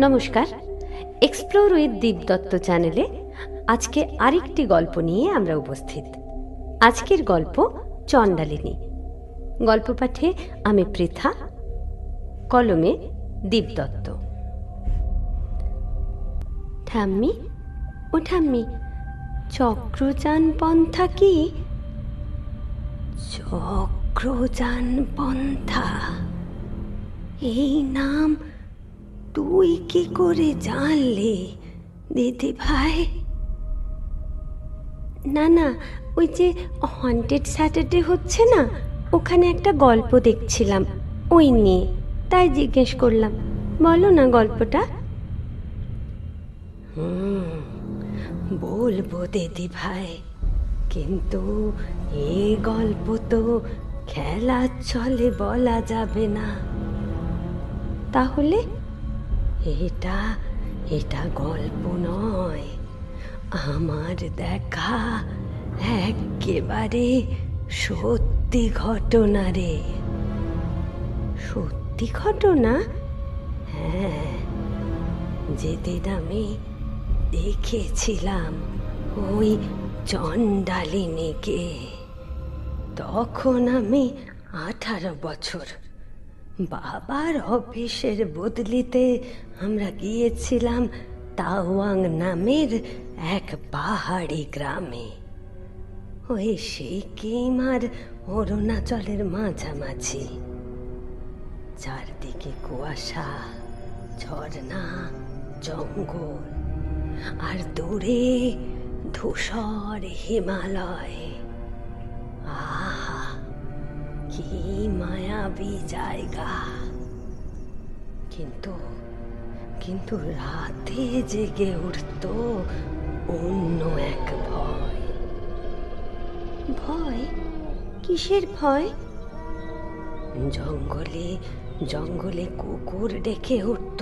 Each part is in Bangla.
নমস্কার। এক্সপ্লোর উইথ দীপ দত্ত চ্যানেলে আজকে আরেকটি গল্প নিয়ে আমরা উপস্থিত। আজকের গল্প চণ্ডালিনী। গল্প পাঠে আমি পৃথা, কলমে দীপ দত্ত। ঠাম্মি, ও ঠাম্মি, চক্রযান পন্থা কি? চক্রযান পন্থা, এই নাম তুই কি করে জানলি, দিদি ভাই? না না, ওই যে হন্টেড স্যাটারডে হচ্ছে না, ওখানে একটা গল্প দেখছিলাম, ওই নিয়ে, তাই জিজ্ঞেস করলাম। বলো না গল্পটা। বলব দিদি ভাই, কিন্তু এ গল্প তো খেলার চলে বলা যাবে না। তাহলে এটা এটা গল্প নয়। আমার দেখা একেবারে সত্যি ঘটনা রে। সত্যি ঘটনা? হ্যাঁ যেদিন আমি দেখেছিলাম ওই চণ্ডালিনীকে, তখন আমি আঠারো বছর বাবার অফিসের বদলিতে আমরা গিয়েছিলাম তাওয়াং নামের এক পাহাড়ি গ্রামে। ওই সিকিম আর অরুণাচলের মাঝামাঝি। চারদিকে কুয়াশা, ঝর্ণা, জঙ্গল, আর দূরে ধূসর হিমালয়। আহা! কি মায়াবী জায়গা। কিন্তু কিন্তু রাতে জেগে উঠত অন্য এক ভয়। ভয়? কিসের ভয়? জঙ্গলে জঙ্গলে কুকুর ডেকে উঠত।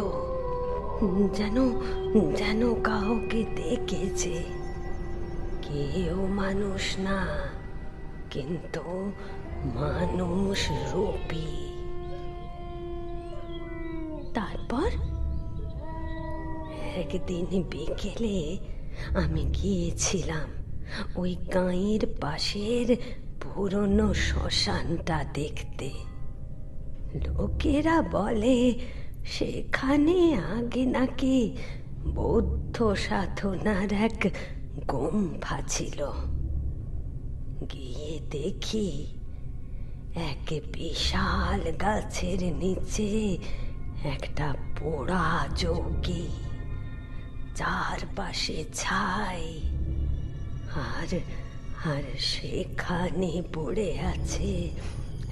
যেন যেন কাউকে দেখেছে। কেউ মানুষ না, কিন্তু মানুষ রূপী তারপর? একদিন বিকেলে আমি গিয়েছিলাম ওই গাঁয়ের পাশের পুরনো শ্মশানটা দেখতে। লোকেরা বলে, সেখানে আগে নাকি বৌদ্ধ সাধনার এক গুম্ফা ছিল। গিয়ে দেখি এক বিশাল গাছের নিচে একটা পোড়া চৌকি চারপাশে ছাই আর আর সেখানে পড়ে আছে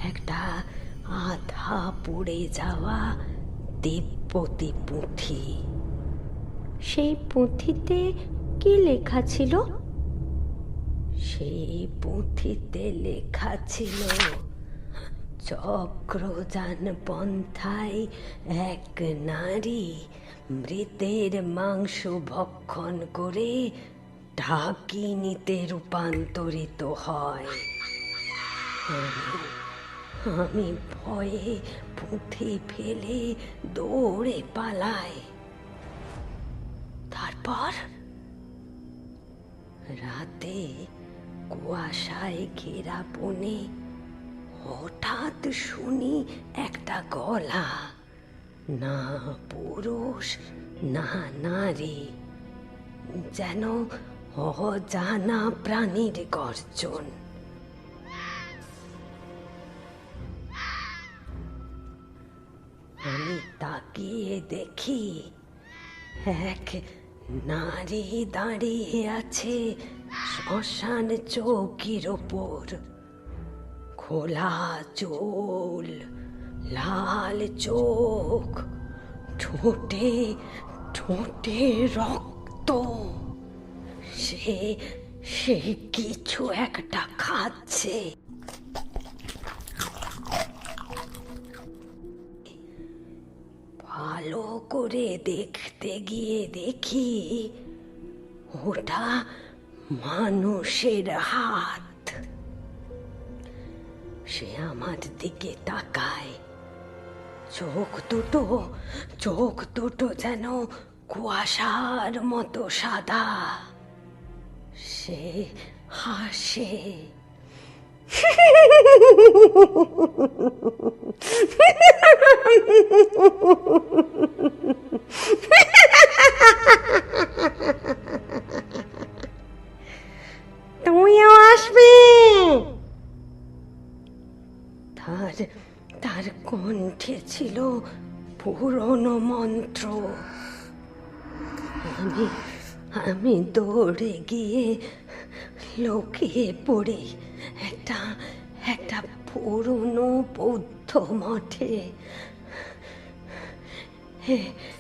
একটা আধা পড়ে যাওয়া দিব্যতি পুঁথি। সেই পুঁথিতে কি লেখা ছিল? সেই পুঁথিতে লেখা ছিল চক্রযান পন্থায় এক নারী মৃতের মাংস ভক্ষণ করে ঢাকিনিতে রূপান্তরিত হয়। আমি- ভয়ে পুঁথি ফেলে দৌড়ে পালাই। তারপর রাতে কুয়াশায় ঘেরা বনে হঠাৎ শুনি একটা গলা। না পুরুষ, না নারী। যেন অজানা প্রাণীর গর্জন। আমি তাকিয়ে দেখি এক নারী দাঁড়িয়ে আছে শ্মশান চৌকির ওপর। খোলা চোল, লাল চোখ, ঠোঁটে ঠোঁটে রক্ত। সে সে কিছু একটা খাচ্ছে। ভালো করে দেখতে গিয়ে দেখি, ওটা মানুষের হাত। সে আমার দিকে তাকায় চোখ দুটো চোখ দুটো যেন কুয়াশার মতো সাদা সে হাসে তুমিও তার তার কণ্ঠে ছিল পুরনো মন্ত্র। আমি আমি দৌড়ে গিয়ে লুকিয়ে পড়ি একটা একটা পুরনো বৌদ্ধ মঠে।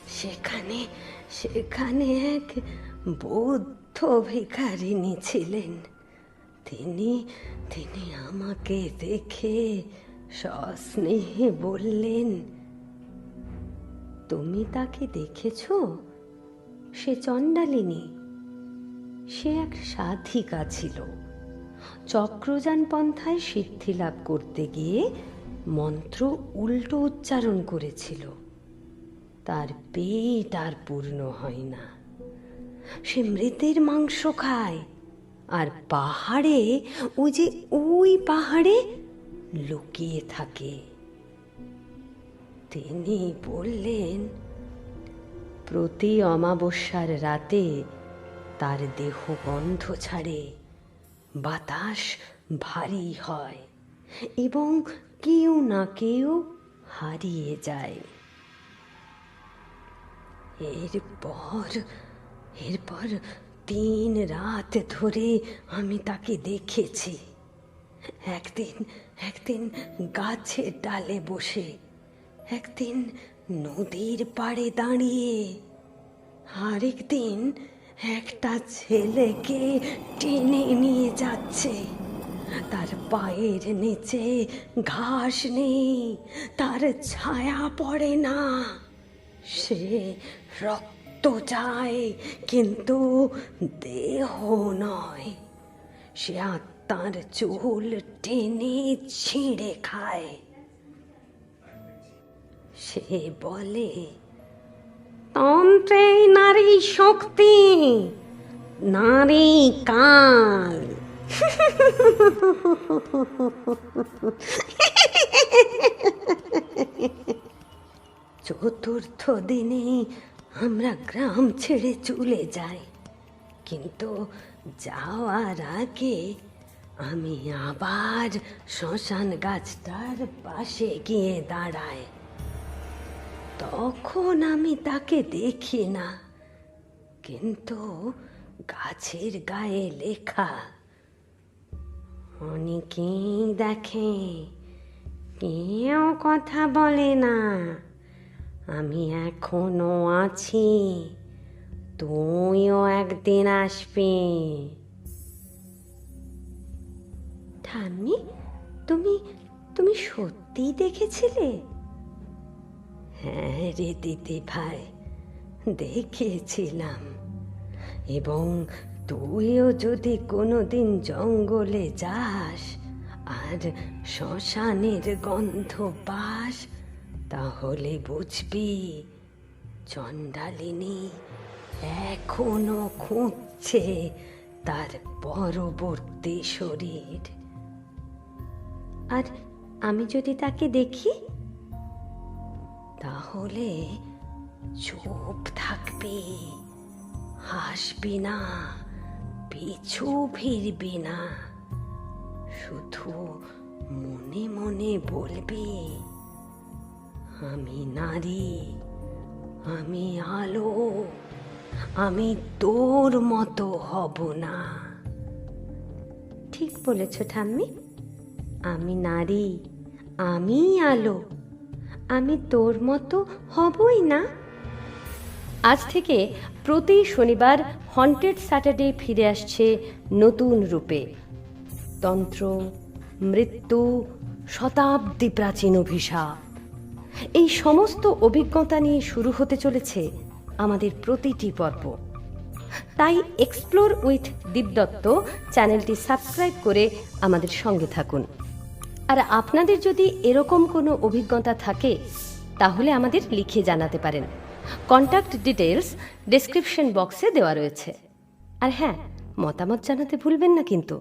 সেখানে সেখানে এক বৌদ্ধ ভিখারিণী ছিলেন। তিনি তিনি আমাকে দেখে সস্নেহে বললেন, তুমি তাকে দেখেছ? সে চণ্ডালিনী। সে এক সাধিকা ছিল। চক্রযান পন্থায় সিদ্ধি লাভ করতে গিয়ে মন্ত্র উল্টো উচ্চারণ করেছিল। তার পেট আর পূর্ণ হয় না। সে মৃতের মাংস খায়, আর পাহাড়ে, ওই যে ওই পাহাড়ে লুকিয়ে থাকে। তিনি বললেন, প্রতি অমাবস্যার রাতে তার দেহ গন্ধ ছাড়ে, বাতাস ভারী হয় এবং কেউ না কেউ হারিয়ে যায়। এরপর এরপর তিন রাত ধরে আমি তাকে দেখেছি। একদিন একদিন গাছের ডালে বসে, একদিন নদীর পাড়ে দাঁড়িয়ে, আরেকদিন একটা ছেলেকে টেনে নিয়ে যাচ্ছে। তার পায়ের নিচে ঘাস নেই, তার ছায়া পড়ে না। সে রক্ত চায়, কিন্তু দেহ নয়। সে আত্মার চুল টেনে ছিঁড়ে খায়। সে বলে, তন্ত্রে নারী শক্তি, নারী কাল। চতুর্থ দিনে আমরা গ্রাম ছেড়ে চলে যাই। কিন্তু যাওয়ার আগে আমি আবার শ্মশান গাছটার পাশে গিয়ে দাঁড়াই। তখন আমি তাকে দেখি না, কিন্তু গাছের গায়ে লেখা অনেকেই দেখে? কেউ কথা বলে না। আমি এখনও আছি। তুইও একদিন আসবি। ঠাম্মি তুমি তুমি সত্যি দেখেছিলে? হ্যাঁ রে দিদি ভাই, দেখেছিলাম। এবং তুইও যদি কোনোদিন জঙ্গলে যাস আর শ্মশানের গন্ধ পাস, তাহলে বুঝবি চণ্ডালিনী এখনও খুঁজছে তার পরবর্তী শরীর। আর আমি যদি তাকে দেখি? তাহলে চুপ থাকবি। হাসবি না, পিছু ফিরবি না। শুধু মনে মনে বলবি, আমি নারী, আমি আলো, আমি তোর মতো হব না। ঠিক বলেছ ঠাম্মি। আমি নারী, আমি আলো, আমি তোর মতো হবই না। আজ থেকে প্রতি শনিবার হন্টেড স্যাটারডে ফিরে আসছে নতুন রূপে। তন্ত্র, মৃত্যু, শতাব্দী প্রাচীন অভিশাপ। এই সমস্ত অভিজ্ঞতা নিয়ে শুরু হতে চলেছে আমাদের প্রতিটি পর্ব। তাই এক্সপ্লোর উইথ দীপদত্ত চ্যানেলটি সাবস্ক্রাইব করে আমাদের সঙ্গে থাকুন। আর আপনাদের যদি এরকম কোনো অভিজ্ঞতা থাকে, তাহলে আমাদের লিখে জানাতে পারেন। কন্ট্যাক্ট ডিটেলস ডেসক্রিপশন বক্সে দেওয়া রয়েছে। আর হ্যাঁ মতামত জানাতে ভুলবেন না কিন্তু।